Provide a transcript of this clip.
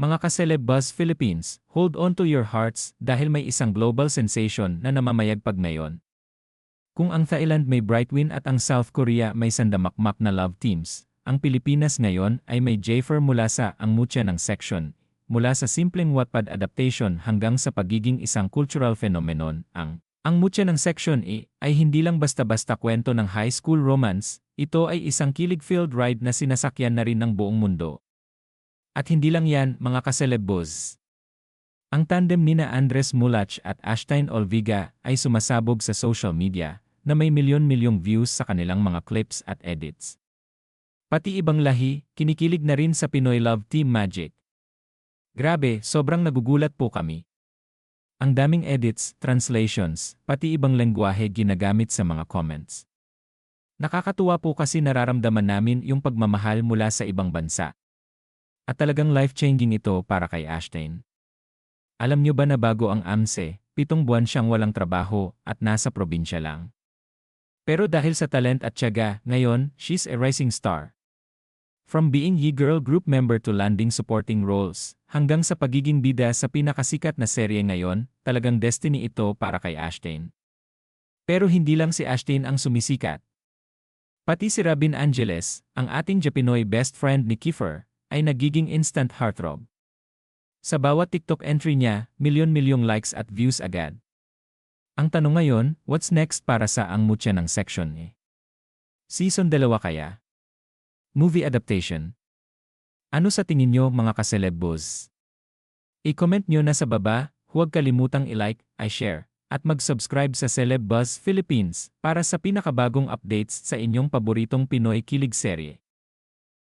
Mga ka-celeb buzz Philippines, hold on to your hearts dahil may isang global sensation na namamayagpag ngayon. Kung ang Thailand may Brightwin at ang South Korea may sandamakmak na love teams, ang Pilipinas ngayon ay may Jafer mula sa ang mutya ng section, mula sa simpleng Wattpad adaptation hanggang sa pagiging isang cultural phenomenon, ang ang mutya ng Section E ay hindi lang basta-basta kwento ng high school romance, ito ay isang kilig-filled ride na sinasakyan na rin ng buong mundo. At hindi lang yan, mga kaselebos. Ang tandem nina Andres Mulach at Ashtain Olviga ay sumasabog sa social media na may milyon-milyong views sa kanilang mga clips at edits. Pati ibang lahi, kinikilig na rin sa Pinoy Love Team Magic. Grabe, sobrang nagugulat po kami. Ang daming edits, translations, pati ibang lengguwahe ginagamit sa mga comments. Nakakatuwa po kasi nararamdaman namin yung pagmamahal mula sa ibang bansa. At talagang life-changing ito para kay Ashtain. Alam niyo ba na bago ang AMSE, pitong buwan siyang walang trabaho at nasa probinsya lang. Pero dahil sa talent at tiyaga, ngayon, she's a rising star. From being Ye-Girl group member to landing supporting roles, hanggang sa pagiging bida sa pinakasikat na serye ngayon, talagang destiny ito para kay Ashtain. Pero hindi lang si Ashtain ang sumisikat. Pati si Rabin Angeles, ang ating Japinoy best friend ni Kiefer, ay nagiging instant heartthrob. Sa bawat TikTok entry niya, milyon-milyong likes at views agad. Ang tanong ngayon, what's next para sa ang mutya ng section eh? Season 2 kaya? Movie adaptation. Ano sa tingin nyo mga kaselebos? I-comment nyo na sa baba, huwag kalimutang i-like, i-share, at mag-subscribe sa Celeb Buzz Philippines para sa pinakabagong updates sa inyong paboritong Pinoy kilig serye.